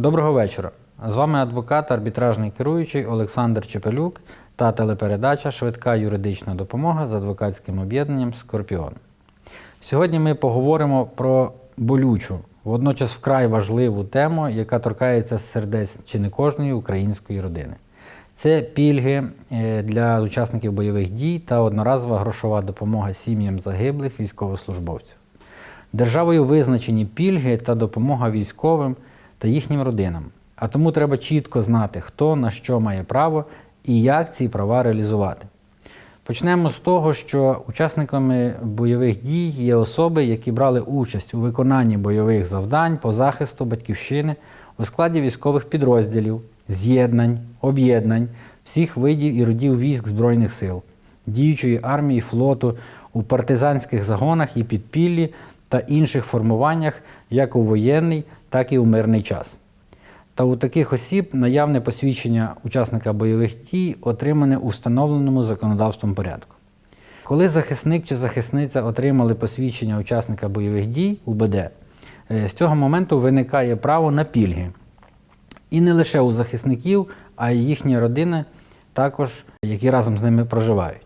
Доброго вечора. З вами адвокат, арбітражний керуючий Олександр Чепелюк та телепередача Швидка юридична допомога з адвокатським об'єднанням Скорпіон. Сьогодні ми поговоримо про болючу, водночас вкрай важливу тему, яка торкається сердець чи не кожної української родини. Це пільги е, для учасників бойових дій та одноразова грошова допомога сім'ям загиблих військовослужбовців. Державою визначені пільги та допомога військовим та їхнім родинам. А тому треба чітко знати, хто на що має право і як ці права реалізувати. Почнемо з того, що учасниками бойових дій є особи, які брали участь у виконанні бойових завдань по захисту батьківщини у складі військових підрозділів, з'єднань, об'єднань, всіх видів і родів військ Збройних сил, діючої армії, флоту, у партизанських загонах і підпіллі та інших формуваннях як у воєнний, так і у мирний час. Та у таких осіб наявне посвідчення учасника бойових дій отримане у встановленому законодавством порядку. Коли захисник чи захисниця отримали посвідчення учасника бойових дій УБД, е, з цього моменту виникає право на пільги. І не лише у захисників, а й їхні родини, також, які разом з ними проживають.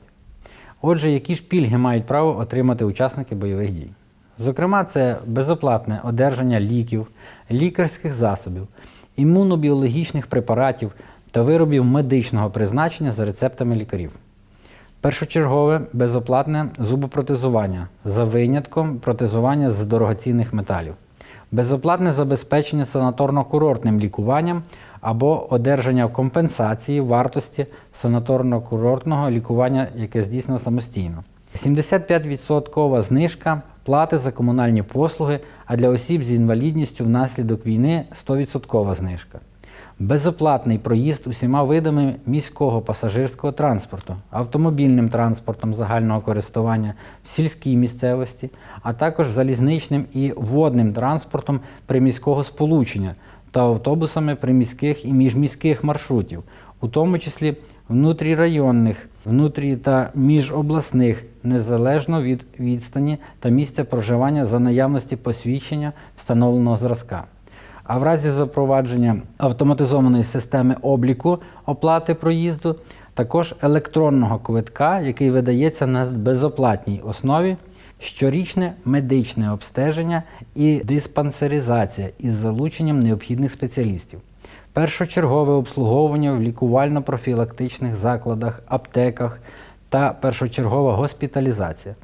Отже, які ж пільги мають право отримати учасники бойових дій? Зокрема, це безоплатне одержання ліків, лікарських засобів, імунобіологічних препаратів та виробів медичного призначення за рецептами лікарів. Першочергове безоплатне зубопротезування за винятком протезування з дорогоцінних металів, безоплатне забезпечення санаторно-курортним лікуванням або одержання компенсації вартості санаторно-курортного лікування, яке здійснено самостійно. 75% знижка плати за комунальні послуги, а для осіб з інвалідністю внаслідок війни 100% знижка. Безоплатний проїзд усіма видами міського пасажирського транспорту, автомобільним транспортом загального користування в сільській місцевості, а також залізничним і водним транспортом приміського сполучення та автобусами приміських і міжміських маршрутів, у тому числі внутрірайонних, внутрі та міжобласних, незалежно від відстані та місця проживання за наявності посвідчення встановленого зразка. А в разі запровадження автоматизованої системи обліку оплати проїзду, також електронного квитка, який видається на безоплатній основі, щорічне медичне обстеження і диспансеризація із залученням необхідних спеціалістів. Першочергове обслуговування в лікувально-профілактичних закладах, аптеках та першочергова госпіталізація.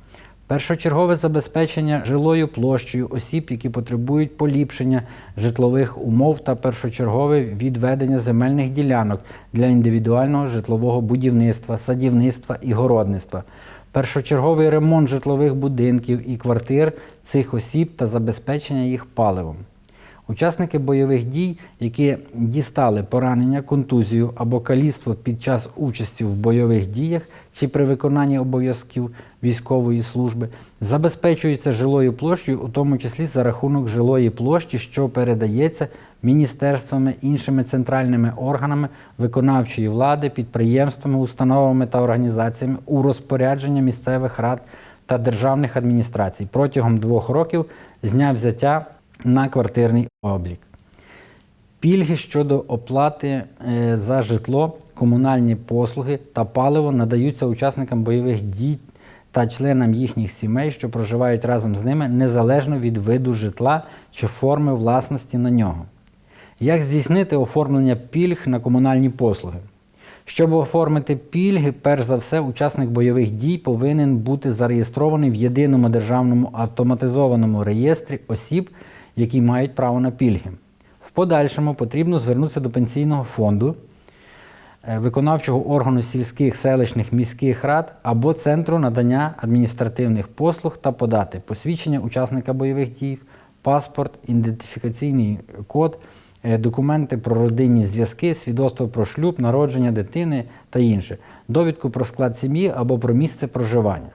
Першочергове забезпечення жилою площею осіб, які потребують поліпшення житлових умов та першочергове відведення земельних ділянок для індивідуального житлового будівництва, садівництва і городництва. Першочерговий ремонт житлових будинків і квартир цих осіб та забезпечення їх паливом. Учасники бойових дій, які дістали поранення, контузію або каліцтво під час участі в бойових діях чи при виконанні обов'язків військової служби, забезпечуються жилою площею, у тому числі за рахунок жилої площі, що передається міністерствами, іншими центральними органами виконавчої влади, підприємствами, установами та організаціями у розпорядження місцевих рад та державних адміністрацій. Протягом двох років з дня взяття на квартирний облік. Пільги щодо оплати е, за житло, комунальні послуги та паливо надаються учасникам бойових дій та членам їхніх сімей, що проживають разом з ними, незалежно від виду житла чи форми власності на нього. Як здійснити оформлення пільг на комунальні послуги? Щоб оформити пільги, перш за все, учасник бойових дій повинен бути зареєстрований в єдиному державному автоматизованому реєстрі осіб, які мають право на пільги. В подальшому потрібно звернутися до пенсійного фонду, е, виконавчого органу сільських, селищних, міських рад або центру надання адміністративних послуг та подати посвідчення учасника бойових дій, паспорт, ідентифікаційний код, е, документи про родинні зв'язки, свідоцтво про шлюб, народження дитини та інше, довідку про склад сім'ї або про місце проживання.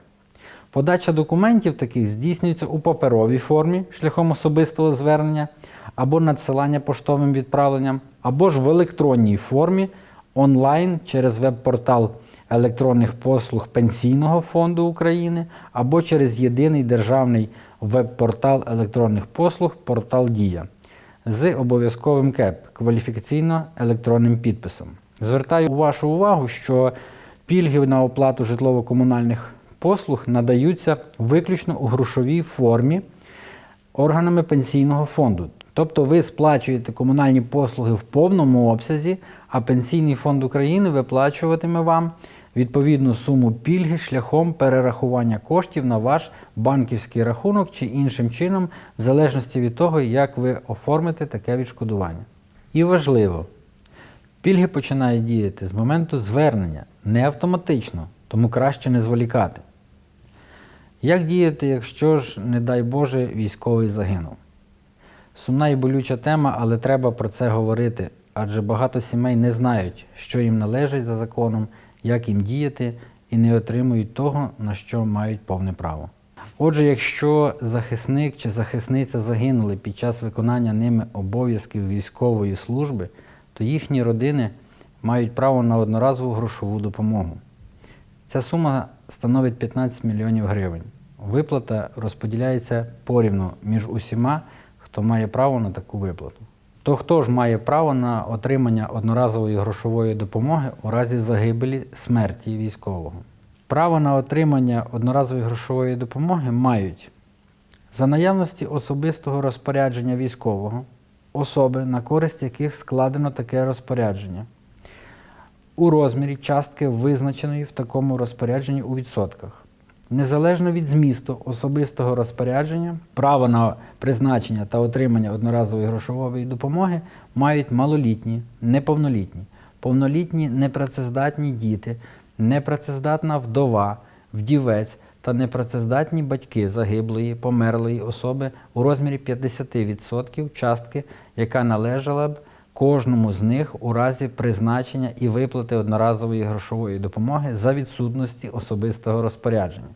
Подача документів таких здійснюється у паперовій формі шляхом особистого звернення або надсилання поштовим відправленням, або ж в електронній формі онлайн через веб-портал електронних послуг Пенсійного фонду України або через єдиний державний веб-портал електронних послуг Портал Дія. з обов'язковим КЕП кваліфікаційно електронним підписом. Звертаю вашу увагу, що пільги на оплату житлово-комунальних послуг надаються виключно у грошовій формі органами пенсійного фонду. Тобто ви сплачуєте комунальні послуги в повному обсязі, а Пенсійний фонд України виплачуватиме вам відповідну суму пільги шляхом перерахування коштів на ваш банківський рахунок чи іншим чином, в залежності від того, як ви оформите таке відшкодування. І важливо, пільги починають діяти з моменту звернення, не автоматично, тому краще не зволікати. Як діяти, якщо ж, не дай Боже, військовий загинув? Сумна і болюча тема, але треба про це говорити, адже багато сімей не знають, що їм належить за законом, як їм діяти, і не отримують того, на що мають повне право. Отже, якщо захисник чи захисниця загинули під час виконання ними обов'язків військової служби, то їхні родини мають право на одноразову грошову допомогу. Ця сума становить 15 мільйонів гривень. Виплата розподіляється порівну між усіма, хто має право на таку виплату. То хто ж має право на отримання одноразової грошової допомоги у разі загибелі смерті військового? Право на отримання одноразової грошової допомоги мають за наявності особистого розпорядження військового, особи, на користь яких складено таке розпорядження, у розмірі частки, визначеної в такому розпорядженні у відсотках. Незалежно від змісту особистого розпорядження, право на призначення та отримання одноразової грошової допомоги мають малолітні, неповнолітні, повнолітні непрацездатні діти, непрацездатна вдова, вдівець та непрацездатні батьки загиблої, померлої особи у розмірі 50% частки, яка належала б кожному з них у разі призначення і виплати одноразової грошової допомоги за відсутності особистого розпорядження.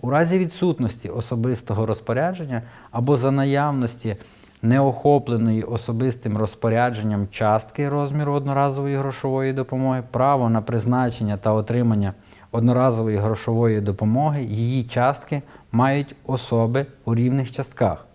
У разі відсутності особистого розпорядження або за наявності неохопленої особистим розпорядженням частки розміру одноразової грошової допомоги, право на призначення та отримання одноразової грошової допомоги, її частки мають особи у рівних частках.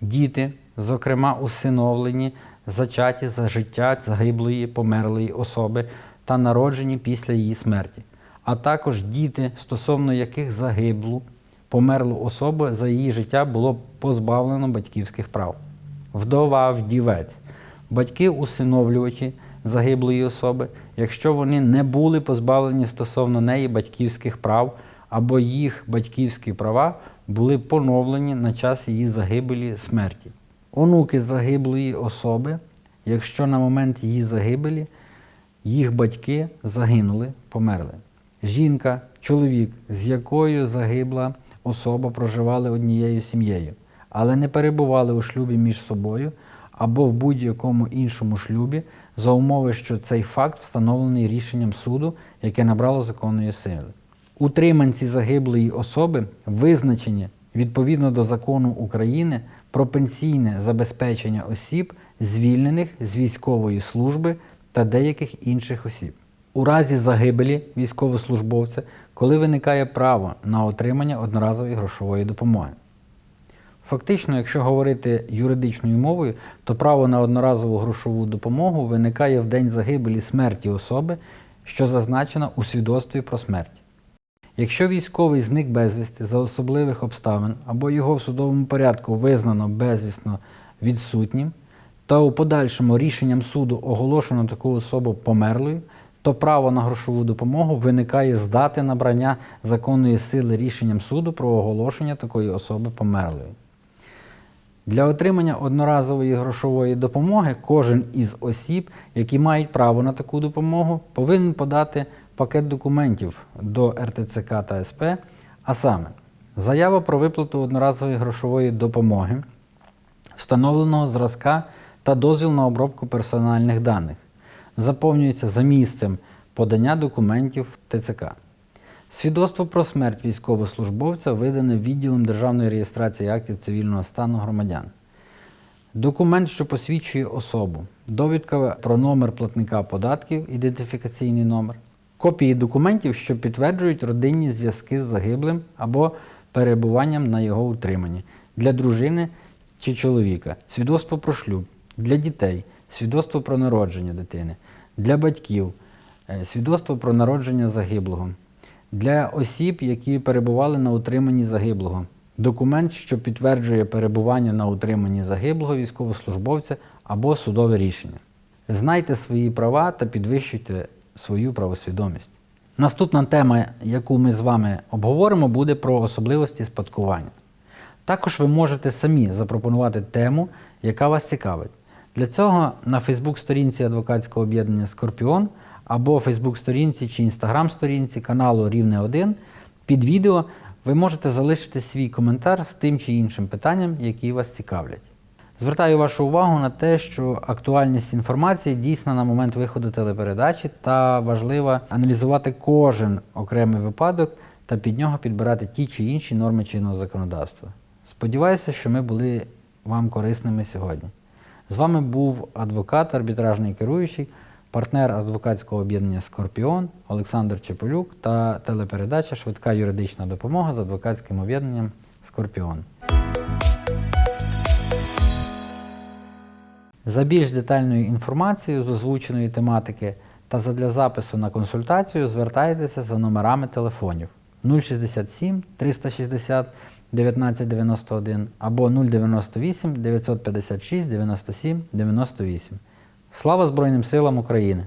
Діти, зокрема усиновлені, зачаті за життя загиблої померлої особи та народжені після її смерті, а також діти, стосовно яких загиблу, померлу особу за її життя було позбавлено батьківських прав. Вдова, вдівець, батьки усиновлювачі загиблої особи, якщо вони не були позбавлені стосовно неї батьківських прав, або їх батьківські права були поновлені на час її загибелі смерті. Онуки загиблої особи, якщо на момент її загибелі їх батьки загинули, померли. Жінка, чоловік, з якою загибла особа проживали однією сім'єю, але не перебували у шлюбі між собою або в будь-якому іншому шлюбі за умови, що цей факт встановлений рішенням суду, яке набрало законної сили. Утриманці загиблої особи визначені відповідно до закону України про пенсійне забезпечення осіб, звільнених з військової служби та деяких інших осіб. У разі загибелі військовослужбовця, коли виникає право на отримання одноразової грошової допомоги. Фактично, якщо говорити юридичною мовою, то право на одноразову грошову допомогу виникає в день загибелі смерті особи, що зазначено у свідоцтві про смерть. Якщо військовий зник безвісти за особливих обставин або його в судовому порядку визнано безвісно відсутнім, та у подальшому рішенням суду оголошено таку особу померлою, то право на грошову допомогу виникає з дати набрання законної сили рішенням суду про оголошення такої особи померлою. Для отримання одноразової грошової допомоги кожен із осіб, які мають право на таку допомогу, повинен подати пакет документів до РТЦК та СП, а саме заява про виплату одноразової грошової допомоги, встановленого зразка та дозвіл на обробку персональних даних. Заповнюється за місцем подання документів ТЦК. Свідоцтво про смерть військовослужбовця видане відділом Державної реєстрації актів цивільного стану громадян. Документ, що посвідчує особу, довідка про номер платника податків, ідентифікаційний номер, копії документів, що підтверджують родинні зв'язки з загиблим або перебуванням на його утриманні. Для дружини чи чоловіка, свідоцтво про шлюб. Для дітей, свідоцтво про народження дитини, для батьків, е, свідоцтво про народження загиблого, для осіб, які перебували на утриманні загиблого, документ, що підтверджує перебування на утриманні загиблого військовослужбовця або судове рішення. Знайте свої права та підвищуйте свою правосвідомість. Наступна тема, яку ми з вами обговоримо, буде про особливості спадкування. Також ви можете самі запропонувати тему, яка вас цікавить. Для цього на Фейсбук-сторінці адвокатського об'єднання Скорпіон або Фейсбук-сторінці чи Інстаграм-сторінці каналу Рівне 1 під відео ви можете залишити свій коментар з тим чи іншим питанням, які вас цікавлять. Звертаю вашу увагу на те, що актуальність інформації дійсна на момент виходу телепередачі та важливо аналізувати кожен окремий випадок та під нього підбирати ті чи інші норми чинного законодавства. Сподіваюся, що ми були вам корисними сьогодні. З вами був адвокат, арбітражний керуючий, партнер адвокатського об'єднання Скорпіон Олександр Чепелюк та телепередача Швидка юридична допомога з адвокатським об'єднанням Скорпіон. За більш детальною інформацією з озвученої тематики та задля запису на консультацію звертайтеся за номерами телефонів 067 360 1991 або 098 956 97 98. Слава Збройним силам України!